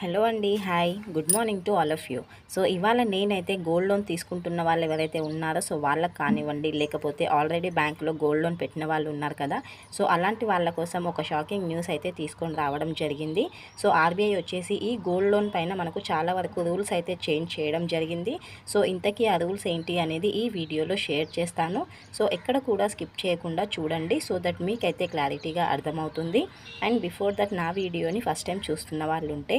Hello అండి hi. Good morning to all of you. So ఇవాళ నేనైతే గోల్డ్ లోన్ తీసుకుంటున్న వాళ్ళు ఎవరైతే ఉన్నారో సో వాళ్ళకి కానివ్వండి లేకపోతే ఆల్రెడీ బ్యాంకులో గోల్డ్ లోన్ పెట్టిన వాళ్ళు ఉన్నారు కదా. సో అలాంటి వాళ్ళ కోసం ఒక షాకింగ్ న్యూస్ అయితే తీసుకొని రావడం జరిగింది. సో ఆర్బీఐ వచ్చేసి ఈ గోల్డ్ లోన్ పైన మనకు చాలా వరకు రూల్స్ అయితే చేంజ్ చేయడం జరిగింది. సో ఇంతకీ ఆ రూల్స్ ఏంటి అనేది ఈ వీడియోలో షేర్ చేస్తాను. సో ఎక్కడ కూడా స్కిప్ చేయకుండా చూడండి సో దట్ మీకైతే క్లారిటీగా అర్థమవుతుంది. అండ్ బిఫోర్ దట్ నా వీడియోని ఫస్ట్ టైం చూస్తున్న వాళ్ళు ఉంటే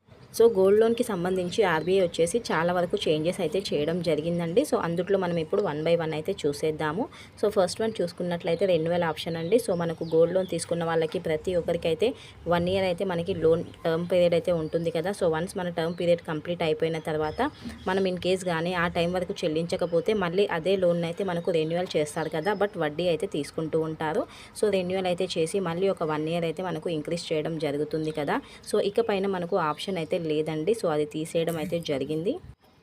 సో గోల్డ్ లోన్కి సంబంధించి ఆర్బీఐ వచ్చేసి చాలా వరకు చేంజెస్ అయితే చేయడం జరిగిందండి. సో అందుట్లో మనం ఇప్పుడు వన్ బై వన్ అయితే చూసేద్దాము. సో ఫస్ట్ వన్ చూసుకున్నట్లయితే రెన్యువల్ ఆప్షన్ అండి. సో మనకు గోల్డ్ లోన్ తీసుకున్న వాళ్ళకి ప్రతి ఒక్కరికి అయితే వన్ ఇయర్ అయితే మనకి లోన్ టర్మ్ పీరియడ్ అయితే ఉంటుంది కదా. సో వన్స్ మన టర్మ్ పీరియడ్ కంప్లీట్ అయిపోయిన తర్వాత మనం ఇన్ కేస్ కానీ ఆ టైం వరకు చెల్లించకపోతే మళ్ళీ అదే లోన్ అయితే మనకు రెన్యువల్ చేస్తారు కదా. బట్ వడ్డీ అయితే తీసుకుంటూ ఉంటారు. సో రెన్యువల్ అయితే చేసి మళ్ళీ ఒక వన్ ఇయర్ అయితే మనకు ఇంక్రీజ్ చేయడం జరుగుతుంది కదా. సో ఇకపైన మనకు ఆప్షన్ అయితే లేదండి. సో అది తీసేయడం అయితే జరిగింది.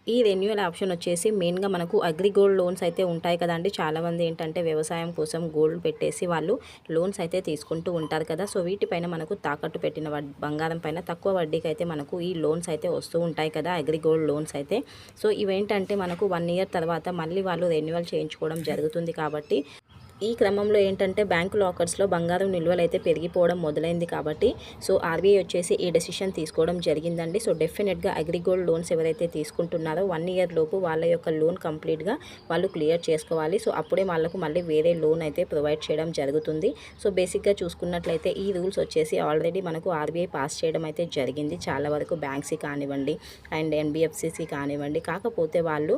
ఈ రెన్యువల్ ఆప్షన్ వచ్చేసి మెయిన్గా మనకు అగ్రి గోల్డ్ లోన్స్ అయితే ఉంటాయి కదండి. చాలామంది ఏంటంటే వ్యవసాయం కోసం గోల్డ్ పెట్టేసి వాళ్ళు లోన్స్ అయితే తీసుకుంటూ ఉంటారు కదా. సో వీటిపైన మనకు తాకట్టు పెట్టిన బంగారం పైన తక్కువ వడ్డీకి అయితే మనకు ఈ లోన్స్ అయితే వస్తూ ఉంటాయి కదా అగ్రి గోల్డ్ లోన్స్ అయితే. సో ఇవేంటంటే మనకు వన్ ఇయర్ తర్వాత మళ్ళీ వాళ్ళు రెన్యువల్ చేయించుకోవడం జరుగుతుంది కాబట్టి ఈ క్రమంలో ఏంటంటే బ్యాంకు లాకర్స్లో బంగారం నిల్వలు అయితే పెరిగిపోవడం మొదలైంది కాబట్టి సో ఆర్బీఐ వచ్చేసి ఈ డెసిషన్ తీసుకోవడం జరిగిందండి. సో డెఫినెట్గా అగ్రిగోల్డ్ లోన్స్ ఎవరైతే తీసుకుంటున్నారో వన్ ఇయర్ లోపు వాళ్ళ యొక్క లోన్ కంప్లీట్గా వాళ్ళు క్లియర్ చేసుకోవాలి. సో అప్పుడే వాళ్ళకు మళ్ళీ వేరే లోన్ అయితే ప్రొవైడ్ చేయడం జరుగుతుంది. సో బేసిక్గా చూసుకున్నట్లయితే ఈ రూల్స్ వచ్చేసి ఆల్రెడీ మనకు ఆర్బీఐ పాస్ చేయడం అయితే జరిగింది. చాలా వరకు బ్యాంక్స్కి కానివ్వండి అండ్ ఎన్బిఎఫ్సిసి కానివ్వండి కాకపోతే వాళ్ళు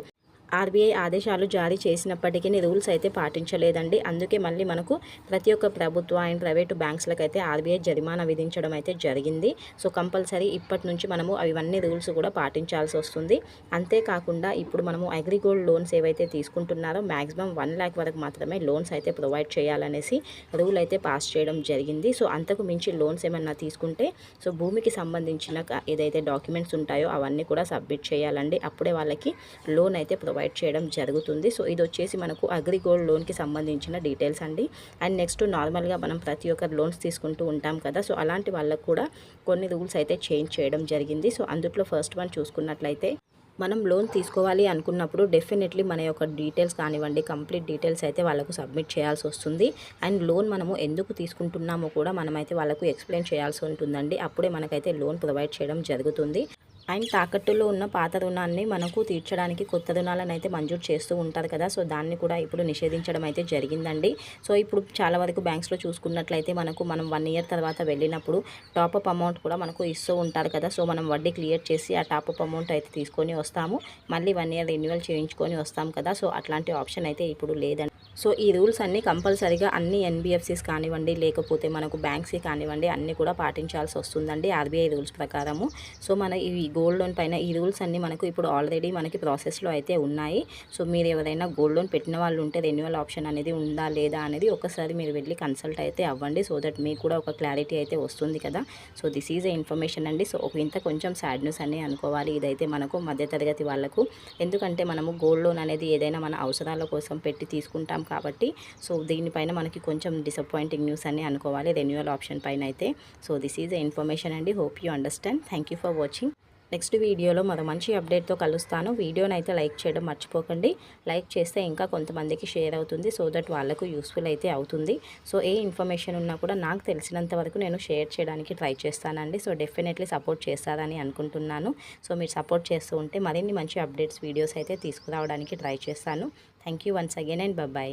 ఆర్బీఐ ఆదేశాలు జారీ చేసినప్పటికీ రూల్స్ అయితే పాటించలేదండి. అందుకే మళ్ళీ మనకు ప్రతి ఒక్క ప్రభుత్వ అండ్ ప్రైవేటు బ్యాంక్స్లకు అయితే ఆర్బీఐ జరిమానా విధించడం అయితే జరిగింది. సో కంపల్సరీ ఇప్పటి నుంచి మనము అవన్నీ రూల్స్ కూడా పాటించాల్సి వస్తుంది. అంతేకాకుండా ఇప్పుడు మనము అగ్రిగోల్డ్ లోన్స్ ఏవైతే తీసుకుంటున్నారో మ్యాక్సిమం వన్ ల్యాక్ వరకు మాత్రమే లోన్స్ అయితే ప్రొవైడ్ చేయాలనేసి రూల్ అయితే పాస్ చేయడం జరిగింది. సో అంతకు మించి లోన్స్ ఏమన్నా తీసుకుంటే సో భూమికి సంబంధించిన ఏదైతే డాక్యుమెంట్స్ ఉంటాయో అవన్నీ కూడా సబ్మిట్ చేయాలండి. అప్పుడే వాళ్ళకి లోన్ అయితే ప్రొవైడ్ ప్రొవైడ్ చేయడం జరుగుతుంది. సో ఇది వచ్చేసి మనకు అగ్రిగోల్డ్ లోన్కి సంబంధించిన డీటెయిల్స్ అండి. అండ్ నెక్స్ట్ నార్మల్గా మనం ప్రతి ఒక్కరు లోన్స్ తీసుకుంటూ ఉంటాం కదా! సో అలాంటి వాళ్ళకు కూడా కొన్ని రూల్స్ అయితే చేంజ్ చేయడం జరిగింది. సో అందుట్లో ఫస్ట్ వన్ చూసుకున్నట్లయితే మనం లోన్ తీసుకోవాలి అనుకున్నప్పుడు డెఫినెట్లీ మన యొక్క డీటెయిల్స్ కానివ్వండి కంప్లీట్ డీటెయిల్స్ అయితే వాళ్ళకు సబ్మిట్ చేయాల్సి వస్తుంది. అండ్ లోన్ మనము ఎందుకు తీసుకుంటున్నామో కూడా మనమైతే వాళ్ళకు ఎక్స్ప్లెయిన్ చేయాల్సి ఉంటుందండి. అప్పుడే మనకైతే లోన్ ప్రొవైడ్ చేయడం జరుగుతుంది. అండ్ తాకట్టులో ఉన్న పాత రుణాన్ని మనకు తీర్చడానికి కొత్త రుణాలను అయితే మంజూరు చేస్తూ ఉంటారు కదా. సో దాన్ని కూడా ఇప్పుడు నిషేధించడం అయితే జరిగిందండి. సో ఇప్పుడు చాలా వరకు బ్యాంక్స్లో చూసుకున్నట్లయితే మనకు మనం వన్ ఇయర్ తర్వాత వెళ్ళినప్పుడు టాపప్ అమౌంట్ కూడా మనకు ఇస్తూ ఉంటారు కదా. సో మనం వడ్డీ క్లియర్ చేసి ఆ టాపప్ అమౌంట్ అయితే తీసుకొని వస్తాము. మళ్ళీ వన్ ఇయర్ రెన్యువల్ చేయించుకొని వస్తాం కదా. సో అట్లాంటి ఆప్షన్ అయితే ఇప్పుడు లేదండి. సో ఈ రూల్స్ అన్నీ కంపల్సరీగా అన్ని ఎన్బిఎఫ్సిస్ కానివ్వండి లేకపోతే మనకు బ్యాంక్స్ కానివ్వండి అన్నీ కూడా పాటించాల్సి వస్తుందండి ఆర్బీఐ రూల్స్ ప్రకారము. సో మన ఈ గోల్డ్ లోన్ పైన ఈ రూల్స్ అన్నీ మనకు ఇప్పుడు ఆల్రెడీ మనకి ప్రాసెస్లో అయితే ఉన్నాయి. సో మీరు ఎవరైనా గోల్డ్ లోన్ పెట్టిన వాళ్ళు ఉంటే రెన్యువల్ ఆప్షన్ అనేది ఉందా లేదా అనేది ఒకసారి మీరు వెళ్ళి కన్సల్ట్ అయితే అవ్వండి. సో దట్ మీకు కూడా ఒక క్లారిటీ అయితే వస్తుంది కదా. So this is a information అండి. సో ఇంత కొంచెం సాడ్ న్యూస్ అని అనుకోవాలి. ఇదైతే మనకు మధ్యతరగతి వాళ్ళకు. ఎందుకంటే మనము గోల్డ్ లోన్ అనేది ఏదైనా మన అవసరాల కోసం పెట్టి తీసుకుంటాం కాబట్టి. సో దీనిపైన మనకి కొంచెం డిసప్పాయింటింగ్ న్యూస్ అని అనుకోవాలి. రెన్యువల్ ఆప్షన్ పైన అయితే. సో దిస్ ఈజ్ ఇన్ఫర్మేషన్ అండి. Hope you understand thank for watching next వీడియోలో మరో మంచి అప్డేట్తో కలుస్తాను. వీడియోని అయితే లైక్ చేయడం మర్చిపోకండి. లైక్ చేస్తే ఇంకా కొంతమందికి షేర్ అవుతుంది. సో దట్ వాళ్ళకు యూస్ఫుల్ అయితే అవుతుంది. సో ఏ ఇన్ఫర్మేషన్ ఉన్నా కూడా నాకు తెలిసినంత వరకు నేను షేర్ చేయడానికి ట్రై చేస్తానండి. సో డెఫినెట్లీ సపోర్ట్ చేస్తారని అనుకుంటున్నాను. సో మీరు సపోర్ట్ చేస్తూ ఉంటే మరిన్ని మంచి అప్డేట్స్ వీడియోస్ అయితే తీసుకురావడానికి ట్రై చేస్తాను. Thank you once again and bye